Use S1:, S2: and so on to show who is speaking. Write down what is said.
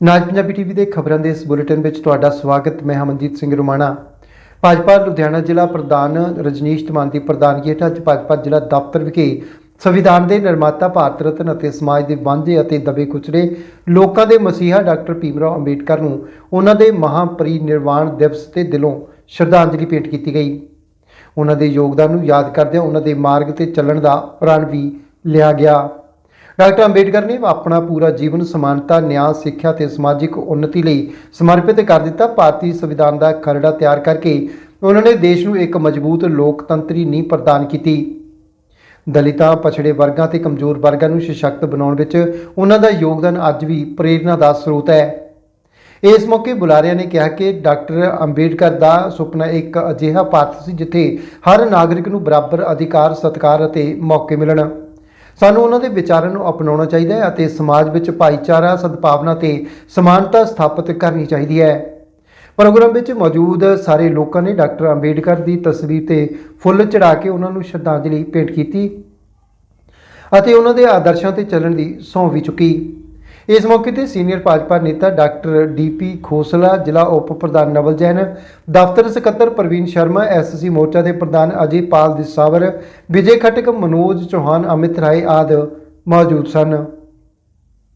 S1: ਨਾਜ Punjabi TV ਦੇ ਖਬਰਾਂ ਦੇ ਇਸ ਬੁਲੇਟਿਨ ਵਿੱਚ ਤੁਹਾਡਾ ਸਵਾਗਤ। ਮੈਂ ਹਮਨਜੀਤ ਸਿੰਘ ਰੁਮਾਣਾ। ਭਾਜਪਾ ਲੁਧਿਆਣਾ ਜ਼ਿਲ੍ਹਾ ਪ੍ਰਧਾਨ ਰਜਨੀਸ਼ ਧਮਾਨ ਦੀ ਪ੍ਰਧਾਨਗੀ ਹੇਠ ਅੱਜ ਭਾਜਪਾ ਜ਼ਿਲ੍ਹਾ ਦਫ਼ਤਰ ਵਿਖੇ ਸੰਵਿਧਾਨ ਦੇ ਨਿਰਮਾਤਾ ਭਾਰਤ ਰਤਨ ਅਤੇ ਸਮਾਜ ਦੇ ਵਾਂਝੇ ਅਤੇ ਦਬੇ ਕੁਚਲੇ ਲੋਕਾਂ ਦੇ ਮਸੀਹਾ ਡਾਕਟਰ ਭੀਮਰਾਓ ਅੰਬੇਡਕਰ ਨੂੰ ਉਹਨਾਂ ਦੇ ਮਹਾਪਰਿਨਿਰਵਾਣ ਦਿਵਸ ਤੇ ਦਿਲੋਂ ਸ਼ਰਧਾਂਜਲੀ ਭੇਟ ਕੀਤੀ ਗਈ। ਉਹਨਾਂ ਦੇ ਯੋਗਦਾਨ ਨੂੰ ਯਾਦ ਕਰਦਿਆਂ ਉਹਨਾਂ ਦੇ ਮਾਰਗ ਤੇ ਚੱਲਣ ਦਾ ਪ੍ਰਣ ਵੀ ਲਿਆ ਗਿਆ। ਡਾਕਟਰ ਅੰਬੇਡਕਰ ਨੇ ਆਪਣਾ ਪੂਰਾ ਜੀਵਨ, ਸਮਾਨਤਾ, ਨਿਆਂ, ਸਿੱਖਿਆ ਤੇ ਸਮਾਜਿਕ ਉન્નਤੀ ਲਈ ਸਮਰਪਿਤ ਕਰ ਦਿੱਤਾ। ਭਾਰਤੀ ਸੰਵਿਧਾਨ ਦਾ ਖਰੜਾ ਤਿਆਰ ਕਰਕੇ ਉਹਨਾਂ ਨੇ ਦੇਸ਼ ਨੂੰ ਇੱਕ ਮਜ਼ਬੂਤ, ਲੋਕਤੰਤਰੀ ਨੀਂਹ ਪ੍ਰਦਾਨ ਕੀਤੀ। ਦਲਿਤਾਂ, ਪਛੜੇ ਵਰਗਾਂ ਤੇ ਕਮਜ਼ੋਰ ਵਰਗਾਂ ਨੂੰ ਸਸ਼ਕਤ ਬਣਾਉਣ ਵਿੱਚ ਉਹਨਾਂ ਦਾ ਯੋਗਦਾਨ ਅੱਜ ਵੀ ਪ੍ਰੇਰਨਾ ਦਾ ਸਰੋਤ ਹੈ। ਇਸ ਮੌਕੇ ਬੁਲਾਰਿਆਂ ਨੇ ਕਿਹਾ ਕਿ ਡਾਕਟਰ ਅੰਬੇਡਕਰ ਦਾ ਸੁਪਨਾ ਇੱਕ ਅਜਿਹਾ ਭਾਰਤ ਸੀ ਜਿੱਥੇ ਹਰ ਨਾਗਰਿਕ ਨੂੰ ਬਰਾਬਰ ਅਧਿਕਾਰ, ਸਤਿਕਾਰ ਅਤੇ ਮੌਕੇ ਮਿਲਣ। ਸਾਨੂੰ ਉਹਨਾਂ ਦੇ ਵਿਚਾਰਾਂ ਨੂੰ ਅਪਣਾਉਣਾ ਚਾਹੀਦਾ ਹੈ ਅਤੇ ਸਮਾਜ ਵਿੱਚ ਭਾਈਚਾਰਾ, ਸਦਭਾਵਨਾ ਤੇ ਸਮਾਨਤਾ ਸਥਾਪਿਤ ਕਰਨੀ ਚਾਹੀਦੀ ਹੈ। ਪ੍ਰੋਗਰਾਮ ਵਿੱਚ ਮੌਜੂਦ ਸਾਰੇ ਲੋਕਾਂ ਨੇ ਡਾਕਟਰ ਅੰਬੇਡਕਰ ਦੀ ਤਸਵੀਰ ਤੇ ਫੁੱਲ ਚੜਾ ਕੇ ਉਹਨਾਂ ਨੂੰ ਸ਼ਰਧਾਂਜਲੀ ਭੇਂਟ ਕੀਤੀ ਅਤੇ ਉਹਨਾਂ ਦੇ ਆਦਰਸ਼ਾਂ ਤੇ ਚੱਲਣ ਦੀ ਸਹੁੰ ਵੀ ਚੁੱਕੀ। ਇਸ ਮੌਕੇ ਤੇ ਸੀਨੀਅਰ ਭਾਜਪਾ ਨੇਤਾ ਡਾਕਟਰ ਡੀਪੀ ਖੋਸਲਾ, ਜ਼ਿਲ੍ਹਾ ਉਪ ਪ੍ਰਧਾਨ ਨਵਲ ਜੈਨ, ਦਫ਼ਤਰ ਸਕੱਤਰ ਪ੍ਰਵੀਨ ਸ਼ਰਮਾ ਐਸਸੀ ਮੋਰਚਾ ਦੇ ਪ੍ਰਧਾਨ ਅਜੇ ਪਾਲ ਦਿਸਾਵਰ, ਵਿਜੇ ਖਟਕ, ਮਨੋਜ ਚੌਹਾਨ, ਅਮਿਤ ਰਾਏ ਆਦਿ ਮੌਜੂਦ ਸਨ।